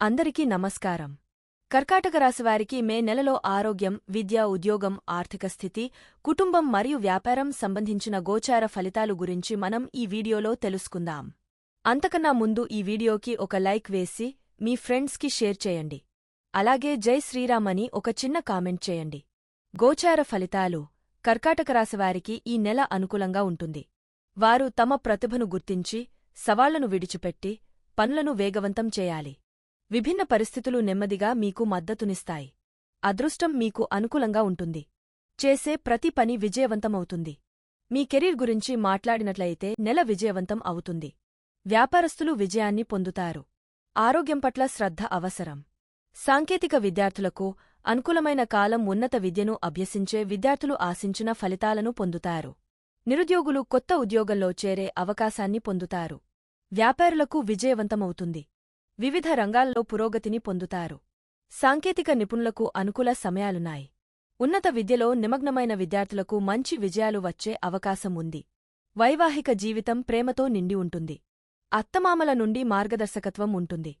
అందరికీ నమస్కారం. కర్కాటక రాశివారికి మే నెలలో ఆరోగ్యం విద్య ఉద్యోగం ఆర్థిక స్థితి కుటుంబం మరియు వ్యాపారం సంబంధించిన గోచార ఫలితాలు గురించి మనం ఈ వీడియోలో తెలుసుకుందాం. అంతకన్నా ముందు ఈ వీడియోకి ఒక లైక్ వేసి మీ ఫ్రెండ్స్కి షేర్ చేయండి. అలాగే జై శ్రీరామ్ అని ఒక చిన్న కామెంట్ చేయండి. గోచార ఫలితాలు కర్కాటక రాశివారికి ఈ నెల అనుకూలంగా ఉంటుంది. వారు తమ ప్రతిభను గుర్తించి సవాళ్ళను విడిచిపెట్టి పనులను వేగవంతం చేయాలి. విభిన్న పరిస్థితులు నెమ్మదిగా మీకు మద్దతునిస్తాయి. అదృష్టం మీకు అనుకూలంగా ఉంటుంది. చేసే ప్రతి పని విజయవంతమవుతుంది. మీ కెరీర్ గురించి మాట్లాడినట్లయితే నెల విజయవంతం అవుతుంది. వ్యాపారస్తులు విజయాన్ని పొందుతారు. ఆరోగ్యం పట్ల శ్రద్ధ అవసరం. సాంకేతిక విద్యార్థులకు అనుకూలమైన కాలం ఉన్నత విద్యను అభ్యసించే విద్యార్థులు ఆశించిన ఫలితాలను పొందుతారు. నిరుద్యోగులు కొత్త ఉద్యోగంలో చేరే అవకాశాన్ని పొందుతారు. వ్యాపారులకు విజయవంతమవుతుంది. వివిధ రంగాల్లో పురోగతిని పొందుతారు. సాంకేతిక నిపుణులకు అనుకూల సమయాలున్నాయి. ఉన్నత విద్యలో నిమగ్నమైన విద్యార్థులకు మంచి విజయాలు వచ్చే అవకాశం ఉంది. వైవాహిక జీవితం ప్రేమతో నిండి ఉంటుంది. అత్తమామల నుండి మార్గదర్శకత్వం ఉంటుంది.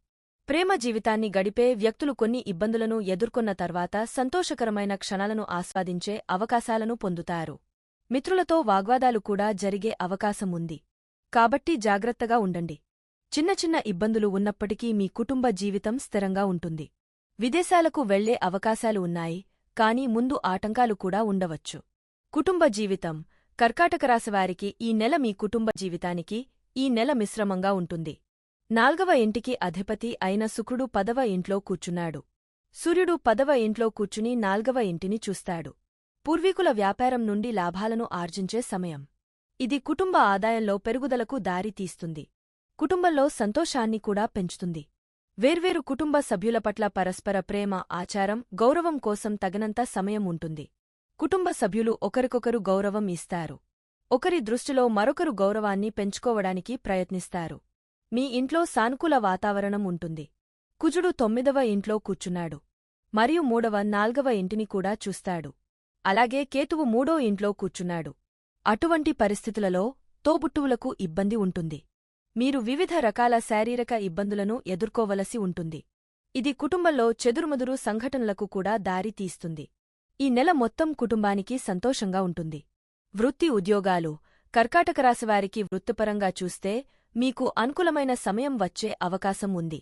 ప్రేమ జీవితాన్ని గడిపే వ్యక్తులు కొన్ని ఇబ్బందులను ఎదుర్కొన్న తర్వాత సంతోషకరమైన క్షణాలను ఆస్వాదించే అవకాశాలను పొందుతారు. మిత్రులతో వాగ్వాదాలు కూడా జరిగే అవకాశం ఉంది. కాబట్టి జాగ్రత్తగా ఉండండి. చిన్న చిన్న ఇబ్బందులు ఉన్నప్పటికీ మీ కుటుంబ జీవితం స్థిరంగా ఉంటుంది. విదేశాలకు వెళ్ళే అవకాశాలు ఉన్నాయి కానీ ముందు ఆటంకాలు కూడా ఉండవచ్చు. కుటుంబ జీవితం. కర్కాటక రాశివారికి ఈ నెల మీ కుటుంబ జీవితానికి ఈ నెల మిశ్రమంగా ఉంటుంది. నాల్గవ ఇంటికి అధిపతి అయిన శుక్రుడు పదవ ఇంట్లో కూర్చున్నాడు. సూర్యుడు పదవ ఇంట్లో కూర్చుని నాల్గవ ఇంటిని చూస్తాడు. పూర్వీకుల వ్యాపారం నుండి లాభాలను ఆర్జించే సమయం. ఇది కుటుంబ ఆదాయంలో పెరుగుదలకు దారి తీస్తుంది కుటుంబంలో సంతోషాన్ని కూడా పెంచుతుంది. వేర్వేరు కుటుంబ సభ్యుల పట్ల పరస్పర ప్రేమ ఆచారం గౌరవం కోసం తగినంత సమయం ఉంటుంది. కుటుంబ సభ్యులు ఒకరికొకరు గౌరవం ఇస్తారు. ఒకరి దృష్టిలో మరొకరు గౌరవాన్ని పెంచుకోవడానికి ప్రయత్నిస్తారు. మీ ఇంట్లో సానుకూల వాతావరణం ఉంటుంది. కుజుడు తొమ్మిదవ ఇంట్లో కూర్చున్నాడు. మరియు మూడవ నాల్గవ ఇంటిని కూడా చూస్తాడు. అలాగే కేతువు మూడో ఇంట్లో కూర్చున్నాడు. అటువంటి పరిస్థితులలో తోబుట్టువులకు ఇబ్బంది ఉంటుంది. మీరు వివిధ రకాల శారీరక ఇబ్బందులను ఎదుర్కోవలసి ఉంటుంది. ఇది కుటుంబంలో చెదురుమదురు సంఘటనలకు కూడా దారి తీస్తుంది. ఈ నెల మొత్తం కుటుంబానికి సంతోషంగా ఉంటుంది. వృత్తి ఉద్యోగాలు కర్కాటక రాశివారికి వృత్తిపరంగా చూస్తే మీకు అనుకూలమైన సమయం వచ్చే అవకాశం ఉంది.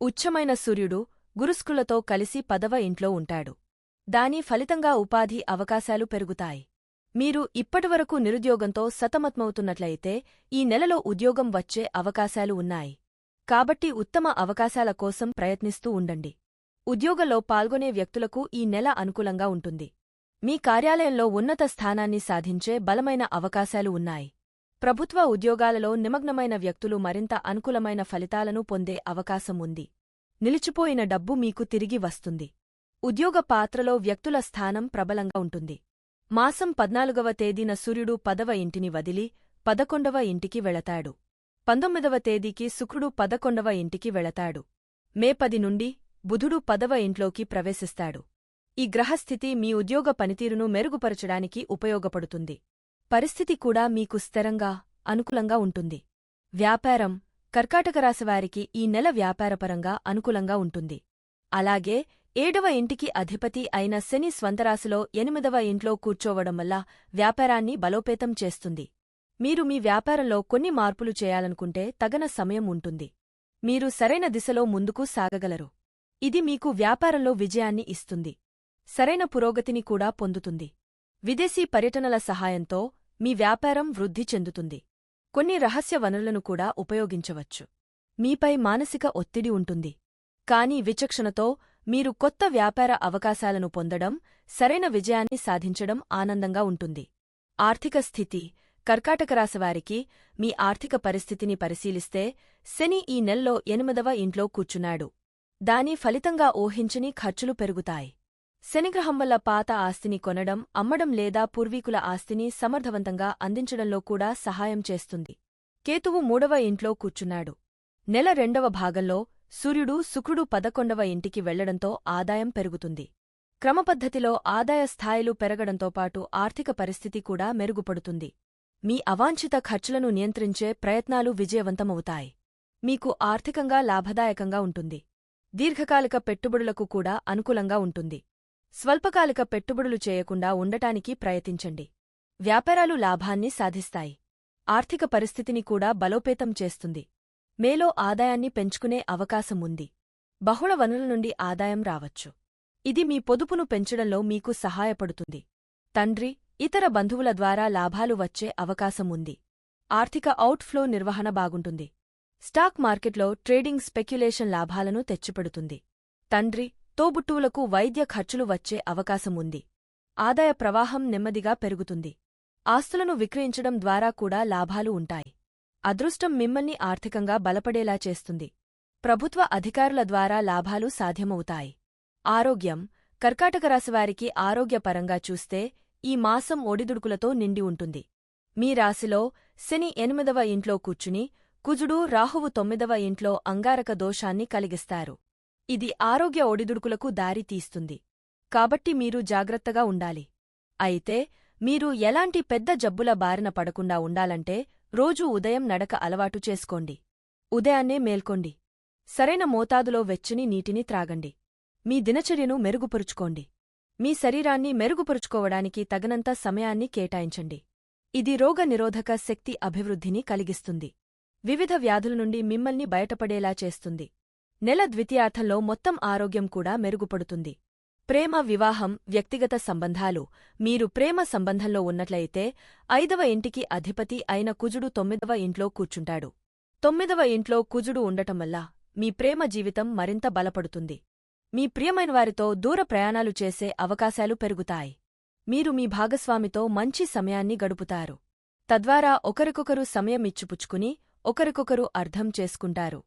ఉచ్చమైన సూర్యుడు గురుస్కులతో కలిసి పదవ ఇంట్లో ఉంటాడు. దాని ఫలితంగా ఉపాధి అవకాశాలు పెరుగుతాయి. మీరు ఇప్పటివరకు నిరుద్యోగంతో సతమతమవుతున్నట్లయితే ఈ నెలలో ఉద్యోగం వచ్చే అవకాశాలు ఉన్నాయి. కాబట్టి ఉత్తమ అవకాశాల కోసం ప్రయత్నిస్తూ ఉండండి. ఉద్యోగంలో పాల్గొనే వ్యక్తులకు ఈ నెల అనుకూలంగా ఉంటుంది. మీ కార్యాలయంలో ఉన్నత స్థానాన్ని సాధించే బలమైన అవకాశాలు ఉన్నాయి. ప్రభుత్వ ఉద్యోగాలలో నిమగ్నమైన వ్యక్తులు మరింత అనుకూలమైన ఫలితాలను పొందే అవకాశం ఉంది. నిలిచిపోయిన డబ్బు మీకు తిరిగి వస్తుంది. ఉద్యోగ పాత్రలో వ్యక్తుల స్థానం ప్రబలంగా ఉంటుంది. మాసం పద్నాలుగవ తేదీన సూర్యుడు పదవ ఇంటిని వదిలి పదకొండవ ఇంటికి వెళతాడు. పంతొమ్మిదవ తేదీకి శుక్రుడు పదకొండవ ఇంటికి వెళతాడు. మే పది నుండి బుధుడు పదవ ఇంట్లోకి ప్రవేశిస్తాడు. ఈ గ్రహస్థితి మీ ఉద్యోగ పనితీరును మెరుగుపరచడానికి ఉపయోగపడుతుంది. పరిస్థితి కూడా మీకు స్థిరంగా అనుకూలంగా ఉంటుంది. వ్యాపారం కర్కాటక రాశివారికి ఈ నెల వ్యాపారపరంగా అనుకూలంగా ఉంటుంది. అలాగే ఏడవ ఇంటికి అధిపతి అయిన శని స్వంతరాశిలో ఎనిమిదవ ఇంట్లో కూర్చోవడం వల్ల వ్యాపారాన్ని బలోపేతం చేస్తుంది. మీరు మీ వ్యాపారంలో కొన్ని మార్పులు చేయాలనుకుంటే తగన సమయం ఉంటుంది. మీరు సరైన దిశలో ముందుకు సాగగలరు. ఇది మీకు వ్యాపారంలో విజయాన్ని ఇస్తుంది. సరైన పురోగతిని కూడా పొందుతుంది. విదేశీ పర్యటనల సహాయంతో మీ వ్యాపారం వృద్ధి చెందుతుంది. కొన్ని రహస్య వనరులను కూడా ఉపయోగించవచ్చు. మీపై మానసిక ఒత్తిడి ఉంటుంది. కానీ విచక్షణతో మీరు కొత్త వ్యాపార అవకాశాలను పొందడం సరైన విజయాన్ని సాధించడం ఆనందంగా ఉంటుంది. ఆర్థిక స్థితి కర్కాటక రాశివారికి మీ ఆర్థిక పరిస్థితిని పరిశీలిస్తే శని ఈ నెల్లో ఎనిమిదవ ఇంట్లో కూర్చున్నాడు. దాని ఫలితంగా ఊహించని ఖర్చులు పెరుగుతాయి. శనిగ్రహం వల్ల పాత ఆస్తిని కొనడం అమ్మడం లేదా పూర్వీకుల ఆస్తిని సమర్థవంతంగా అందించడంలో కూడా సహాయం చేస్తుంది. కేతువు మూడవ ఇంట్లో కూర్చున్నాడు. నెల రెండవ భాగంలో సూర్యుడు శుక్రుడు పదకొండవ ఇంటికి వెళ్ళడంతో ఆదాయం పెరుగుతుంది. క్రమపద్ధతిలో ఆదాయ స్థాయిలు పెరగడంతో పాటు ఆర్థిక పరిస్థితి కూడా మెరుగుపడుతుంది. మీ అవాంఛిత ఖర్చులను నియంత్రించే ప్రయత్నాలు విజయవంతమవుతాయి. మీకు ఆర్థికంగా లాభదాయకంగా ఉంటుంది. దీర్ఘకాలిక పెట్టుబడులకు కూడా అనుకూలంగా ఉంటుంది. స్వల్పకాలిక పెట్టుబడులు చేయకుండా ఉండటానికి ప్రయత్నించండి. వ్యాపారాలు లాభాన్ని సాధిస్తాయి. ఆర్థిక పరిస్థితిని కూడా బలోపేతం చేస్తుంది. మేలో ఆదాయాన్ని పెంచుకునే అవకాశం ఉంది బహుళ వనరుల నుండి ఆదాయం రావచ్చు. ఇది మీ పొదుపును పెంచడంలో మీకు సహాయపడుతుంది. తండ్రి ఇతర బంధువుల ద్వారా లాభాలు వచ్చే అవకాశం ఉంది ఆర్థిక అవుట్ఫ్లో నిర్వహణ బాగుంటుంది. స్టాక్ మార్కెట్లో ట్రేడింగ్ స్పెక్యులేషన్ లాభాలను తెచ్చిపెడుతుంది. తండ్రి తోబుట్టువులకు వైద్య ఖర్చులు వచ్చే అవకాశం ఉంది ఆదాయ ప్రవాహం నెమ్మదిగా పెరుగుతుంది. ఆస్తులను విక్రయించడం ద్వారా కూడా లాభాలు ఉంటాయి. అదృష్టం మిమ్మల్ని ఆర్థికంగా బలపడేలా చేస్తుంది. ప్రభుత్వ అధికారుల ద్వారా లాభాలు సాధ్యమవుతాయి. ఆరోగ్యం కర్కాటక రాశివారికి ఆరోగ్యపరంగా చూస్తే ఈ మాసం ఒడిదుడుకులతో నిండి ఉంటుంది. మీ రాశిలో శని ఎనిమిదవ ఇంట్లో కూర్చుని కుజుడు రాహువు తొమ్మిదవ ఇంట్లో అంగారక దోషాన్ని కలిగిస్తారు. ఇది ఆరోగ్య ఒడిదుడుకులకు దారి తీస్తుంది. కాబట్టి మీరు జాగ్రత్తగా ఉండాలి. అయితే మీరు ఎలాంటి పెద్ద జబ్బుల బారిన పడకుండా ఉండాలంటే రోజూ ఉదయం నడక అలవాటు చేసుకోండి. ఉదయాన్నే మేల్కోండి. సరైన మోతాదులో వెచ్చని నీటిని త్రాగండి. మీ దినచర్యను మెరుగుపరుచుకోండి. మీ శరీరాన్ని మెరుగుపరుచుకోవడానికి తగినంత సమయాన్ని కేటాయించండి. ఇది రోగ నిరోధక శక్తి అభివృద్ధిని కలిగిస్తుంది. వివిధ వ్యాధుల నుండి మిమ్మల్ని బయటపడేలా చేస్తుంది. నెల ద్వితీయార్థంలో మొత్తం ఆరోగ్యం కూడా మెరుగుపడుతుంది. ప్రేమ వివాహం వ్యక్తిగత సంబంధాలు. మీరు ప్రేమ సంబంధంలో ఉన్నట్లయితే ఐదవ ఇంటికి అధిపతి అయిన కుజుడు తొమ్మిదవ ఇంట్లో కూర్చుంటాడు. తొమ్మిదవ ఇంట్లో కుజుడు ఉండటం వల్ల మీ ప్రేమ జీవితం మరింత బలపడుతుంది. మీ ప్రియమైనవారితో దూర ప్రయాణాలు చేసే అవకాశాలు పెరుగుతాయి. మీరు మీ భాగస్వామితో మంచి సమయాన్ని గడుపుతారు. తద్వారా ఒకరికొకరు సమయం ఇచ్చిపుచ్చుకుని ఒకరికొకరు అర్థం చేసుకుంటారు.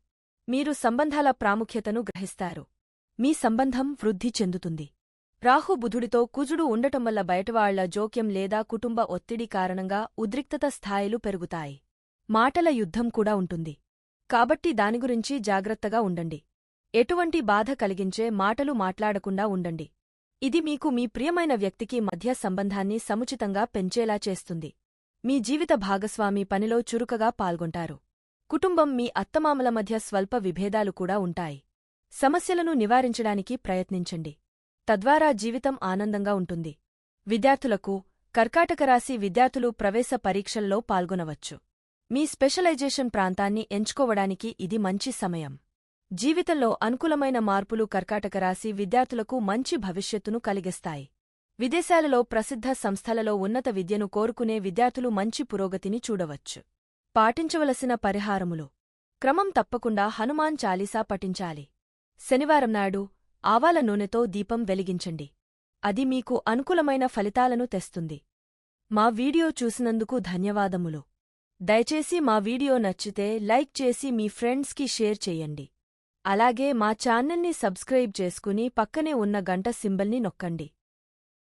మీరు సంబంధాల ప్రాముఖ్యతను గ్రహిస్తారు. మీ సంబంధం వృద్ధి చెందుతుంది. రాహు బుధుడితో కుజుడు ఉండటం వల్ల బయటవాళ్ళ జోక్యం లేదా కుటుంబ ఒత్తిడి కారణంగా ఉద్రిక్తత స్థాయిలు పెరుగుతాయి. మాటల యుద్ధం కూడా ఉంటుంది. కాబట్టి దాని గురించి జాగ్రత్తగా ఉండండి. ఎటువంటి బాధ కలిగించే మాటలు మాట్లాడకుండా ఉండండి. ఇది మీకు మీ ప్రియమైన వ్యక్తికి మధ్య సంబంధాన్ని సముచితంగా పెంచేలా చేస్తుంది. మీ జీవిత భాగస్వామి పనిలో చురుకగా పాల్గొంటారు. కుటుంబం మీ అత్తమామల మధ్య స్వల్ప విభేదాలు కూడా ఉంటాయి. సమస్యలను నివారించడానికి ప్రయత్నించండి. తద్వారా జీవితం ఆనందంగా ఉంటుంది. విద్యార్థులకు కర్కాటక రాశి విద్యార్థులు ప్రవేశ పరీక్షల్లో పాల్గొనవచ్చు. మీ స్పెషలైజేషన్ ప్రాంతాన్ని ఎంచుకోవడానికి ఇది మంచి సమయం. జీవితంలో అనుకూలమైన మార్పులు కర్కాటక రాశి విద్యార్థులకు మంచి భవిష్యత్తును కలిగిస్తాయి. విదేశాలలో ప్రసిద్ధ సంస్థలలో ఉన్నత విద్యను కోరుకునే విద్యార్థులు మంచి పురోగతిని చూడవచ్చు. పాటించవలసిన పరిహారములు. క్రమం తప్పకుండా హనుమాన్ చాలీసా పఠించాలి. శనివారం నాడు ఆవాల నూనెతో దీపం వెలిగించండి. అది మీకు అనుకూలమైన ఫలితాలను తెస్తుంది. మా వీడియో చూసినందుకు ధన్యవాదములు. దయచేసి మా వీడియో నచ్చితే లైక్ చేసి మీ ఫ్రెండ్స్కి షేర్ చెయ్యండి అలాగే మా ఛానల్ని సబ్స్క్రైబ్ చేసుకుని పక్కనే ఉన్న గంట సింబల్ని నొక్కండి.